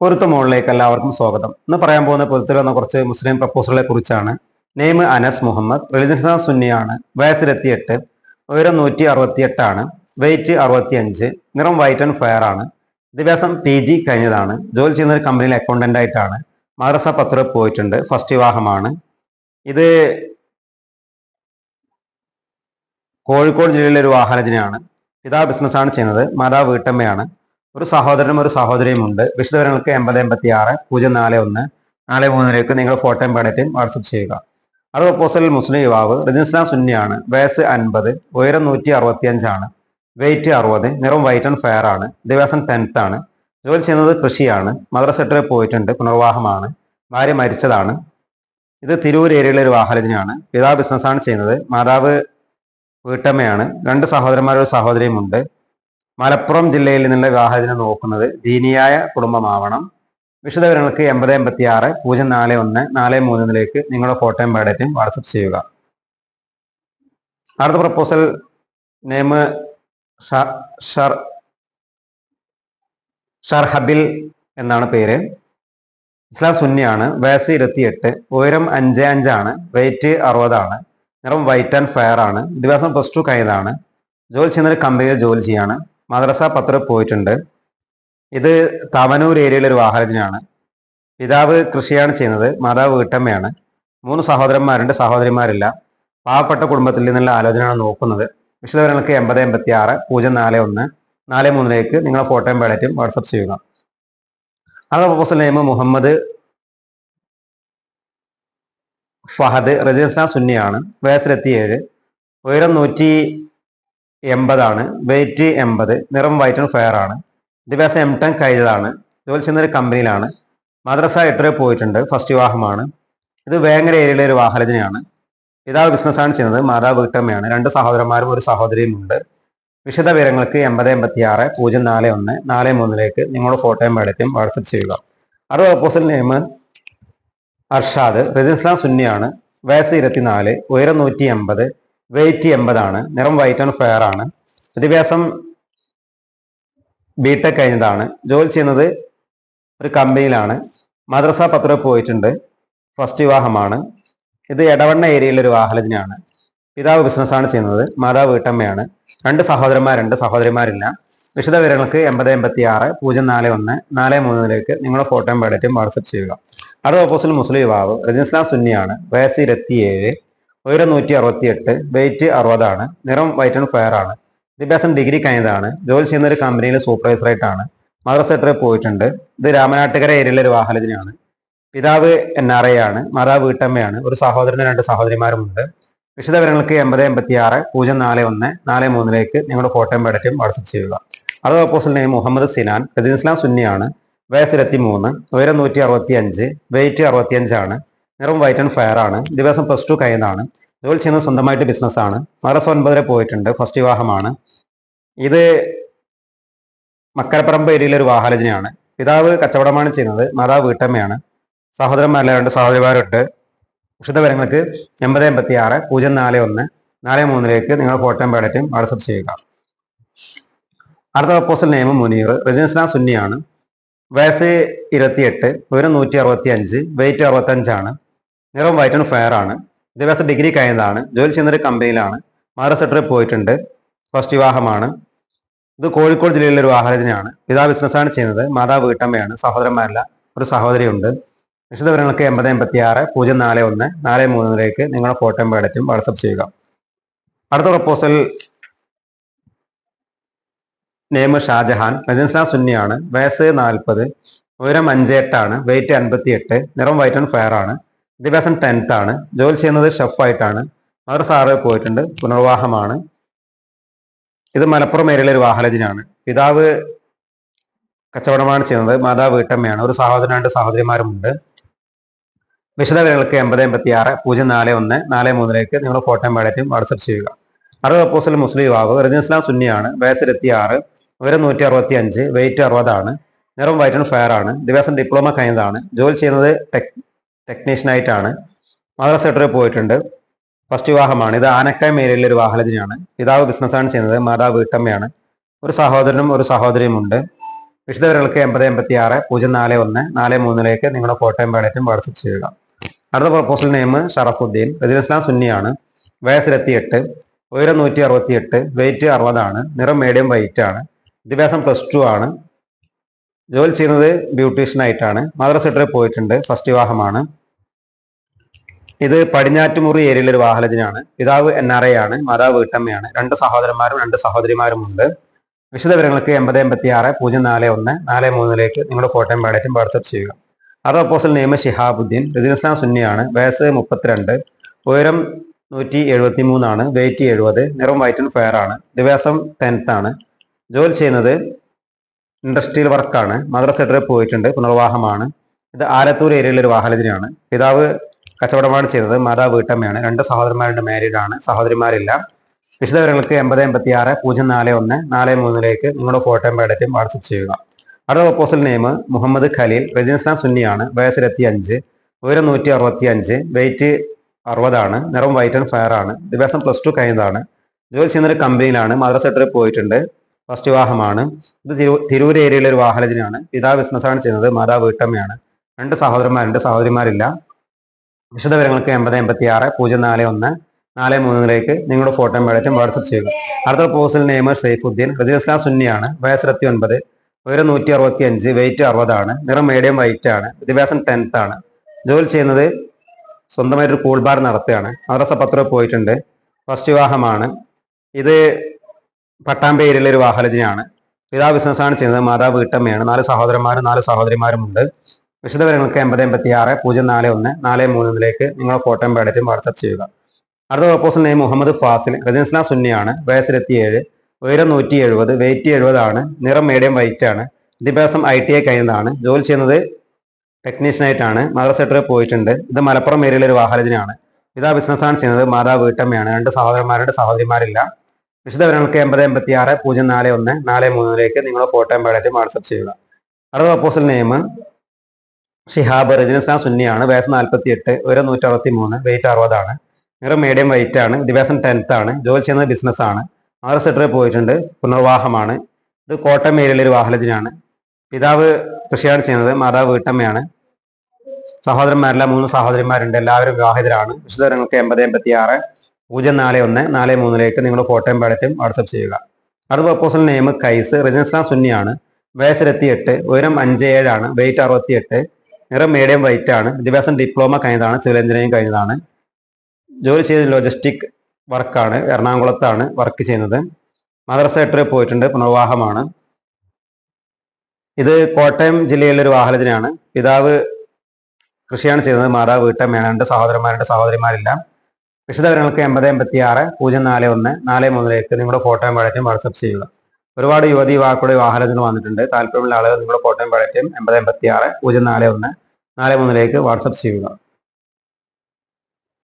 പൊരുത്ത മുകളിലേക്ക് എല്ലാവർക്കും സ്വാഗതം. ഇന്ന് പറയാൻ പോകുന്ന പൊരുത്തിൽ വന്ന കുറച്ച് മുസ്ലിം പ്രപ്പോസലുകളെ കുറിച്ചാണ്. നെയ്മ് അനസ് മുഹമ്മദ് റിലിജൻസ് സുന്നിയാണ്. വയസ്സിലെത്തിയെട്ട് ഉയരം നൂറ്റി അറുപത്തി എട്ടാണ് വെയിറ്റ് അറുപത്തി അഞ്ച് നിറം വൈറ്റ് ആൻഡ് ഫയർ ആണ്. വിദ്യാഭ്യാസം പി ജി കഴിഞ്ഞതാണ്. ജോലി ചെയ്യുന്ന ഒരു കമ്പനിയിൽ അക്കൗണ്ടന്റ് ആയിട്ടാണ്. മദ്രസ പത്ര പോയിട്ടുണ്ട്. ഫസ്റ്റ് വിവാഹമാണ്. ഇത് കോഴിക്കോട് ജില്ലയിലെ ഒരു വാഹനജനയാണ്. പിതാ ബിസിനസ്സാണ് ചെയ്യുന്നത്. മാതാവ് വീട്ടമ്മയാണ്. ഒരു സഹോദരനും ഒരു സഹോദരിയും ഉണ്ട്. വിശദവിവരങ്ങൾക്ക് എൺപത് എൺപത്തി ആറ് പൂജ്യം നാല് ഒന്ന് നാല് മൂന്നിലേക്ക് നിങ്ങൾ ഫോട്ടോയും പേടറ്റും വാട്സപ്പ് ചെയ്യുക. അത് പ്രപ്പോസലിൽ മുസ്ലിം യുവാവ് റജിസ്ലാം സുന്നിയാണ്. വയസ്സ് അൻപത് ഉയരം നൂറ്റി അറുപത്തി അഞ്ചാണ് വെയിറ്റ് അറുപത് നിറം വൈറ്റ് ആൻഡ് ഫെയർ ആണ് ദിവസം ടെൻത്ത് ആണ് ജോലി ചെയ്യുന്നത് കൃഷിയാണ് മദ്രസ സെക്ടറിൽ പോയിട്ടുണ്ട് പുനർവാഹമാണ് ഭാര്യ മരിച്ചതാണ്. ഇത് തിരൂർ ഏരിയയിലെ ഒരു വാഹനജനാണ് പിതാവ് ബിസിനസ്സാണ് ചെയ്യുന്നത് മാതാവ് വീട്ടമ്മയാണ്. രണ്ട് സഹോദരന്മാരും ഒരു സഹോദരിയും ഉണ്ട്. മലപ്പുറം ജില്ലയിൽ നിന്നുള്ള വിവാഹത്തിന് നോക്കുന്നത് ദീനിയായ കുടുംബമാവണം. വിശദവിവരങ്ങൾക്ക് എൺപത് എൺപത്തി ആറ് പൂജ്യം നാല് ഒന്ന് നാല് മൂന്നിലേക്ക് നിങ്ങളുടെ ഫോട്ടോയും ബയോഡേറ്റും വാട്സപ്പ് ചെയ്യുക. അടുത്ത പ്രപ്പോസൽ നെയിം ഷർ ഷർഹബിൽ എന്നാണ് പേര്. ഇസ്ലാം സുന്നിയാണ് വയസ്സ് ഇരുപത്തിയെട്ട് ഉയരം അഞ്ച് അഞ്ചാണ് വെയിറ്റ് അറുപതാണ് നിറം വൈറ്റ് ആൻഡ് ഫയർ ആണ് ദിവസം പ്ലസ് ടു കഴിഞ്ഞതാണ് ജോലി ചെയ്യുന്ന ഒരു കമ്പനിയിൽ ജോലി ചെയ്യാണ്. മദ്രസ പത്ര പോയിട്ടുണ്ട്. ഇത് തവനൂർ ഏരിയയിലെ ഒരു വാഹനജനാണ് പിതാവ് കൃഷിയാണ് ചെയ്യുന്നത് മാതാവ് വീട്ടമ്മയാണ്. മൂന്ന് സഹോദരന്മാരുണ്ട് സഹോദരിമാരില്ല. പാവപ്പെട്ട കുടുംബത്തിൽ നിന്നുള്ള ആലോചനയാണ് നോക്കുന്നത്. വിശദവിവരങ്ങൾക്ക് എൺപത് എൺപത്തി ആറ് പൂജ്യം നാല് ഒന്ന് നാല് മൂന്നിലേക്ക് നിങ്ങളെ ഫോട്ടോയും ബാലറ്റും വാട്സപ്പ് ചെയ്യുക. അത് പ്രൊപ്പോസൽ നെയ്മ് മുഹമ്മദ് ഫഹദ് റജിസ്ന സുന്നിയാണ് വയസ്സിലെത്തിയേഴ് ഉയരം നൂറ്റി എൺപതാണ്. വെയിറ്റ് എൺപത്. നിറം വൈറ്റ് ആൻഡ് ഫയർ ആണ്. വിദ്യാഭ്യാസം എം ടെം കഴിഞ്ഞതാണ്. ജോലി ചെയ്യുന്ന ഒരു കമ്പനിയിലാണ് മദ്രസ എട്ടര പോയിട്ടുണ്ട്. ഫസ്റ്റ് വിവാഹമാണ്. ഇത് വേങ്ങര ഏരിയയിലെ ഒരു വാഹനജനയാണ്. പിതാവ് ബിസിനസ്സാണ് ചെയ്യുന്നത്. മാതാവ് വീട്ടമ്മയാണ്. രണ്ട് സഹോദരന്മാരും ഒരു സഹോദരിയും ഉണ്ട്. വിശദ വിവരങ്ങൾക്ക് എൺപത് എൺപത്തി ആറ് പൂജ്യം നാല് ഒന്ന് നാല് മൂന്നിലേക്ക് നിങ്ങളുടെ ഫോട്ടോയും ബയോഡറ്റും വാട്സപ്പ് ചെയ്യുക. അത് ഓപ്പോസിറ്റ് നെയിം അർഷാദ്. റജിസ്ലാം സുന്നിയാണ്. വയസ്സ് ഇരുപത്തിനാല്. ഉയരം നൂറ്റി എൺപത്. വെയിറ്റ് എൺപതാണ്. നിറം വൈറ്റ് ആൻഡ് ഫെയർ ആണ്. വിദ്യാഭ്യാസം ബിടെക് കഴിഞ്ഞതാണ്. ജോലി ചെയ്യുന്നത് ഒരു കമ്പനിയിലാണ് മദ്രസ പത്ര പോയിട്ടുണ്ട്. ഫസ്റ്റ് വിവാഹമാണ്. ഇത് എടവണ്ണ ഏരിയയിലെ ഒരു വാഹനത്തിനാണ് പിതാവ് ബിസിനസ്സാണ് ചെയ്യുന്നത്. മാതാവ് വീട്ടമ്മയാണ്. രണ്ട് സഹോദരന്മാരുണ്ട് സഹോദരിമാരില്ല. വിശദ വിവരങ്ങൾക്ക് എൺപത് എൺപത്തി ആറ് പൂജ്യം നാല് ഒന്ന് നാല് മൂന്നിലേക്ക് നിങ്ങളുടെ ഫോട്ടോയും ബയോഡറ്റും വാട്സപ്പ് ചെയ്യുക. അത് ഓപ്പോസിറ്റ് മുസ്ലിം യുവാവ്. റജിസ്ലാം സുന്നിയാണ്. വയസ്സ് ഇരുപത്തിയേഴ്. ഉയരം നൂറ്റി അറുപത്തി എട്ട് വെയിറ്റ് അറുപതാണ് നിറം വൈറ്റ് ആൻഡ് ഫയർ ആണ്. വിദ്യാഭ്യാസം ഡിഗ്രി കഴിഞ്ഞതാണ് ജോലി ചെയ്യുന്ന ഒരു കമ്പനിയിൽ സൂപ്പർവൈസറായിട്ടാണ് മദർ സെക്രട്ടറി പോയിട്ടുണ്ട്. ഇത് രാമനാട്ടുകര ഏരിയയിലെ ഒരു വാഹനത്തിനാണ്. പിതാവ് എൻ ആർ ഐ ആണ് മാതാവ് വീട്ടമ്മയാണ് ഒരു സഹോദരനും രണ്ട് സഹോദരിമാരുമുണ്ട്. വിശദവിവരങ്ങൾക്ക് എൺപത് എൺപത്തി ആറ് പൂജ്യം നാല് ഒന്ന് നാല് മൂന്നിലേക്ക് നിങ്ങളുടെ ഫോട്ടോയും ബയോഡറ്റും വാട്സപ്പ് ചെയ്യുക. അത് ഓപ്പോസിറ്റ് നെയിം മുഹമ്മദ് സിനാൻ പ്രതിനിസ്ലാം സുന്നിയാണ് വയസ്സ് ഇരുപത്തി മൂന്ന് ഉയരം നൂറ്റി അറുപത്തി അഞ്ച് വെയിറ്റ് അറുപത്തി അഞ്ചാണ് നിറം വൈറ്റ് ആൻഡ് ഫയർ ആണ്. ദിവസം പ്ലസ് ടു കഴിഞ്ഞതാണ് ജോലി ചെയ്യുന്നത് സ്വന്തമായിട്ട് ബിസിനസ്സാണ് മദ്രസ ഒൻപതര പോയിട്ടുണ്ട്. ഫസ്റ്റ് വിവാഹമാണ്. ഇത് മക്കരപ്പറമ്പ് ഏരിയയിലെ ഒരു വാഹാലജനയാണ് പിതാവ് കച്ചവടമാണ് ചെയ്യുന്നത്. മാതാവ് വീട്ടമ്മയാണ്. സഹോദരന്മാരിലെ രണ്ട് സഹോദരിമാരുണ്ട്. വിശദവിവരങ്ങൾക്ക് എൺപത് എൺപത്തി ആറ് പൂജ്യം നാല് ഒന്ന് നാല് മൂന്നിലേക്ക് നിങ്ങൾ ഫോട്ടോയും പേടറ്റും വാട്സപ്പ് ചെയ്യുക. അടുത്ത പ്രപ്പോസൽ നെയിം മുനീർ. റജിൻസ്ലാം സുന്നിയാണ്. വയസ്സ് ഇരുപത്തിയെട്ട് ഉയരം നൂറ്റി അറുപത്തി അഞ്ച് വെയിറ്റ് അറുപത്തഞ്ചാണ് നിറം വൈറ്റ് ആൻഡ് ഫയർ ആണ്. വിദ്യാഭ്യാസ ഡിഗ്രി കഴിഞ്ഞതാണ്. ജോലി ചെയ്യുന്ന ഒരു കമ്പനിയിലാണ് മാറ സെക്ടറിൽ പോയിട്ടുണ്ട്. ഫസ്റ്റ് വിവാഹമാണ്. ഇത് കോഴിക്കോട് ജില്ലയിലെ ഒരു വാഹനത്തിനാണ് ബിസിനസ് ബിസിനസ്സാണ് ചെയ്യുന്നത്. മാതാവ് വീട്ടമ്മയാണ്. സഹോദരന്മാരല്ല. ഒരു സഹോദരിയുണ്ട്. വിശദവിവരങ്ങൾക്ക് എൺപത് എൺപത്തി ആറ് പൂജ്യം നാല് ഒന്ന് നാല് മൂന്നിലേക്ക് നിങ്ങളുടെ ഫോട്ടോയും ബയോഡറ്റും വാട്സപ്പ് ചെയ്യുക. അടുത്ത പ്രപ്പോസൽ നെയ്മ് ഷാജഹാൻ. റജൻസ്ലാം സുന്നിയാണ്. വയസ്സ് നാൽപ്പത്. ഉയരം അഞ്ച് എട്ടാണ് വെയിറ്റ് അൻപത്തി എട്ട് നിറം വൈറ്റ് ആൻഡ് ഫയർ ആണ്. വിദ്യാഭ്യാസം ടെൻത്ത് ആണ്. ജോലി ചെയ്യുന്നത് ഷെഫായിട്ടാണ് അവർ സാറ് പോയിട്ടുണ്ട്. പുനർവാഹമാണ് ഇത് മലപ്പുറം ഏരിയയിലെ ഒരു വാഹലജിനാണ് പിതാവ് കച്ചവടമാണ് ചെയ്യുന്നത്. മാതാവ് വീട്ടമ്മയാണ്. ഒരു സഹോദരൻ രണ്ട് സഹോദരിമാരുമുണ്ട്. വിശദവിവരങ്ങൾക്ക് എൺപത് എൺപത്തി ആറ് പൂജ്യം നാല് ഒന്ന് നാല് മൂന്നിലേക്ക് നിങ്ങളുടെ ഫോട്ടോയും ബയോഡറ്റും വാട്സപ്പ് ചെയ്യുക. അറുപത് അപ്പോസിൽ മുസ്ലിം യുവാവ്. റജിസ്ലാം സുന്നിയാണ്. വയസ്സിലെത്തി ആറ് ഉയരം നൂറ്റി അറുപത്തി അഞ്ച് വെയിറ്റ് അറുപതാണ് നിറം വൈറ്റ് ആൻഡ് ഫയർ ആണ്. ദിവസം ഡിപ്ലോമ കഴിഞ്ഞതാണ്. ജോലി ചെയ്യുന്നത് ടെക് ടെക്നീഷ്യനായിട്ടാണ്. മദ്രസ സെക്ടറിൽ പോയിട്ടുണ്ട്. ഫസ്റ്റ് വിവാഹമാണ്. ഇത് ആനക്കയം ഏരിയയിലെ ഒരു വാഹനത്തിനാണ് പിതാവ് ബിസിനസ്സാണ് ചെയ്യുന്നത് മാതാവ് വീട്ടമ്മയാണ്. ഒരു സഹോദരനും ഒരു സഹോദരിയും ഉണ്ട്. വിശദവിവരങ്ങൾക്ക് എൺപത് എൺപത്തി ആറ് പൂജ്യം നാല് ഒന്ന് നാല് മൂന്നിലേക്ക് നിങ്ങളുടെ ഫോട്ടോയും ബയോഡേറ്റും വാട്സപ്പ് ചെയ്യുക. അടുത്ത പ്രപ്പോസൽ നെയിം ഷറഫുദ്ദീൻ. റജിൽ ഇസ്ലാം സുന്നിയാണ്. വയസ്സ് ഇരുപത്തിയെട്ട് ഉയരം നൂറ്റി അറുപത്തിയെട്ട് വെയിറ്റ് അറുപതാണ് നിറം മീഡിയം വൈറ്റ് ആണ്. വിദ്യാഭ്യാസം പ്ലസ് ടു ആണ്. ജോലി ചെയ്യുന്നത് ബ്യൂട്ടീഷ്യൻ ആയിട്ടാണ്. മദ്രസ സെക്ടറിൽ പോയിട്ടുണ്ട്. ഫസ്റ്റ് വിവാഹമാണ്. ഇത് പടിഞ്ഞാറ്റുമുറി ഏരിയയിലെ ഒരു വാഹനത്തിനാണ്. പിതാവ് എൻ ആർ ഐ ആണ് മാതാവ് വീട്ടമ്മയാണ്. രണ്ട് സഹോദരന്മാരും രണ്ട് സഹോദരിമാരും ഉണ്ട്. വിശദവിവരങ്ങൾക്ക് എൺപത് എൺപത്തി ആറ് പൂജ്യം നാല് ഒന്ന് നാല് മൂന്നിലേക്ക് നിങ്ങളുടെ ഫോട്ടോയും ബാഡേറ്റും വാട്സപ്പ് ചെയ്യുക. അത് അപ്പോസൽ നെയ്മ ഷിഹാബുദ്ദീൻ റജിൻ ഇസ്ലാം സുന്നിയാണ് വയസ്സ് മുപ്പത്തിരണ്ട് ഉയരം നൂറ്റി എഴുപത്തി മൂന്നാണ് വെയിറ്റ് എഴുപത് നിറം വൈറ്റ് ആൻഡ് ഫെയർ ആണ്. ദിവസം ടെൻത്ത് ആണ്. ജോലി ചെയ്യുന്നത് ഇൻഡസ്ട്രിയൽ വർക്കാണ് മദർ സെക്ടറിൽ പോയിട്ടുണ്ട്. പുനർവാഹമാണ്. ഇത് ആലത്തൂർ ഏരിയയിലെ ഒരു വാഹനത്തിനാണ് പിതാവ് കച്ചവടമാണ് ചെയ്തത്. മാതാവ് വീട്ടമ്മയാണ്. രണ്ട് സഹോദരന്മാരുടെ ആണ്. സഹോദരിമാരില്ല. വിശദവിവരങ്ങൾക്ക് എൺപത് എൺപത്തി ആറ് പൂജ്യം നാല് ഒന്ന് നാല് മൂന്നിലേക്ക് നിങ്ങളുടെ ഫോട്ടോയും ബയോഡേറ്റും വാട്സപ്പ് ചെയ്യുക. അടുത്ത പ്രപ്പോസൽ നെയിം മുഹമ്മദ് ഖലീൽ. റജിൻസ്ലാം സുന്നിയാണ്. വയസ്സ് ഇരുപത്തി അഞ്ച് ഉയരം നൂറ്റി അറുപത്തി അഞ്ച് വെയിറ്റ് അറുപതാണ്. നിറം വൈറ്റ് ആൻഡ് ഫയർ ആണ്. ദിവസം പ്ലസ് ടു കഴിഞ്ഞതാണ്. ജോലി ചെയ്യുന്ന ഒരു കമ്പനിയിലാണ് മദ്രസ സെക്ടറിൽ പോയിട്ടുണ്ട്. ഫസ്റ്റ് വിവാഹമാണ് ഇത് തിരു തിരൂർ ഏരിയയിലെ ഒരു വാഹനത്തിനാണ്. പിതാവ് ബിസിനസ്സാണ് ചെയ്യുന്നത്. മാതാവ് വീട്ടമ്മയാണ്. രണ്ട് സഹോദരന്മാരുണ്ട് സഹോദരിമാരില്ല. വിശദവിവരങ്ങൾക്ക് എൺപത് എൺപത്തി ആറ് പൂജ്യം നാല് ഒന്ന് നാല് മൂന്നിലേക്ക് നിങ്ങളുടെ ഫോട്ടോ ബയോഡേറ്റും വാട്സപ്പ് ചെയ്യുക. അടുത്ത പോസ്റ്റിൽ നെയ്മർ സൈഫുദ്ദീൻ ഇസ്ലാം സുന്നിയാണ് വയസ്സ് ഇരുപത്തി ഒൻപത് ഉയരം നൂറ്റി അറുപത്തി അഞ്ച് വെയിറ്റ് അറുപതാണ് നിറം മീഡിയം വൈറ്റ് ആണ് വിദ്യാഭ്യാസം ടെൻത്ത് ആണ്. ജോലി ചെയ്യുന്നത് സ്വന്തമായിട്ടൊരു കൂൾബാർ കൂൾ ബാർ നടത്തുകയാണ്. മദ്രസ പത്ര പോയിട്ടുണ്ട്. ഫസ്റ്റ് വിവാഹമാണ് ഇത് പട്ടാമ്പി ഏരിയയിലെ ഒരു വാഹനത്തിനാണ് പിതാവ് ബിസിനസ്സാണ് ചെയ്യുന്നത്. മാതാവ് വീട്ടമ്മയാണ്. നാല് സഹോദരന്മാരും നാല് സഹോദരിമാരുമുണ്ട് വിശദവിവരങ്ങൾക്ക് എൺപത് എൺപത്തി ആറ് പൂജ്യം നാല് ഒന്ന് നാല് മൂന്നിലേക്ക് നിങ്ങളുടെ ഫോട്ടോയും ബയോഡേറ്റും വാട്സപ്പ് ചെയ്യുക. അടുത്ത പ്രപ്പോസൽ നെയ്മ് മുഹമ്മദ് ഫാസിൽ. റജൻസ്ന സുന്നിയാണ്. വയസ്സ് ഇരുപത്തിയേഴ് ഉയരം നൂറ്റി എഴുപത് വെയിറ്റ് എഴുപതാണ് നിറം മീഡിയം വൈറ്റ് ആണ് വിദ്യാഭ്യാസം ഐ ടി ഐ കഴിഞ്ഞതാണ് ജോലി ചെയ്യുന്നത് ടെക്നീഷ്യനായിട്ടാണ് മദർ സെക്ടറിൽ പോയിട്ടുണ്ട്. ഇത് മലപ്പുറം ഏരിയയിലെ ഒരു വാഹനത്തിനാണ് ഇതാ ബിസിനസ്സാണ് ചെയ്യുന്നത്. മാതാവ് വീട്ടമ്മയാണ്. രണ്ട് സഹോദരന്മാരുടെ സഹോദരിമാരില്ല. വിശദവിവരങ്ങൾക്ക് എൺപത് എൺപത്തി ആറ് പൂജ്യം നാല് ഒന്ന് നാല് മൂന്നിലേക്ക് നിങ്ങളുടെ ഫോട്ടോയും ബയോഡേറ്റും വാട്സപ്പ് ചെയ്യുക. അടുത്ത അപ്പോസൽ നെയിം ഷിഹാബ് റജിനസ്ലാം സുന്നിയാണ്. വയസ്സ് നാൽപ്പത്തി എട്ട് ഒരു നൂറ്റി അറുപത്തി മൂന്ന് വെയിറ്റ് അറുപതാണ്. നിറം മീഡിയം വെയിറ്റ് ആണ്. ദിവസം ടെൻത്ത് ആണ്. ജോലി ചെയ്യുന്നത് ബിസിനസ് ആണ്. ആറ് സെറ്ററിൽ പോയിട്ടുണ്ട്. പുനർവാഹമാണ് ഇത് കോട്ടയം ഏരിയയിലെ ഒരു വാഹലജിനാണ് പിതാവ് കൃഷിയാണ് ചെയ്യുന്നത്. മാതാവ് വീട്ടമ്മയാണ്. സഹോദരന്മാരെല്ലാം മൂന്ന് സഹോദരിമാരുണ്ട്. എല്ലാവരും വിവാഹിതരാണ്. വിശദവിവരങ്ങൾക്ക് എൺപത് എൺപത്തി ആറ് പൂജ്യം നാല് ഒന്ന് നാല് മൂന്നിലേക്ക് നിങ്ങൾ ഫോട്ടോയും പാലറ്റും വാട്സപ്പ് ചെയ്യുക. അടുത്ത പ്രപ്പോസൽ നെയിം കൈസ് റജിൻസ്ലാം സുന്നിയാണ്. വയസ്സ് ഇരുപത്തിയെട്ട് ഉയരം അഞ്ച് ഏഴാണ് വെയിറ്റ് അറുപത്തിയെട്ട് നിറം മീഡിയം വൈറ്റ് ആണ് വിദ്യാഭ്യാസം ഡിപ്ലോമ കഴിഞ്ഞതാണ് സിവിൽ എഞ്ചിനീയറിംഗ് കഴിഞ്ഞതാണ്. ജോലി ചെയ്ത് ലോജിസ്റ്റിക് വർക്കാണ് എറണാകുളത്താണ് വർക്ക് ചെയ്യുന്നത്. മദ്രസ എട്ടുവരെ പോയിട്ടുണ്ട് പുനർവാഹമാണ് ഇത് കോട്ടയം ജില്ലയിലെ ഒരു വാഹനത്തിനാണ്. പിതാവ് കൃഷിയാണ് ചെയ്യുന്നത് മാതാവ് വീട്ടമ്മയാണ് രണ്ട് സഹോദരന്മാരുടെ സഹോദരിമാരില്ല. വിശദവിവരങ്ങൾക്ക് എൺപത് എൺപത്തി ആറ് പൂജ്യം നാല് ഒന്ന് നാല് മൂന്നിലേക്ക് നിങ്ങളുടെ ഫോട്ടോയും പഴറ്റും വാട്സപ്പ് ചെയ്യുക. ഒരുപാട് യുവതി യുവാക്കളുടെ വാഹനത്തിന് വന്നിട്ടുണ്ട്. താല്പര്യമുള്ള ആളുകൾ നിങ്ങളുടെ ഫോട്ടോയും പഴറ്റും എൺപത് എൺപത്തി ആറ് പൂജ്യം നാല് ഒന്ന് നാല് മൂന്നിലേക്ക് വാട്സപ്പ് ചെയ്യുക.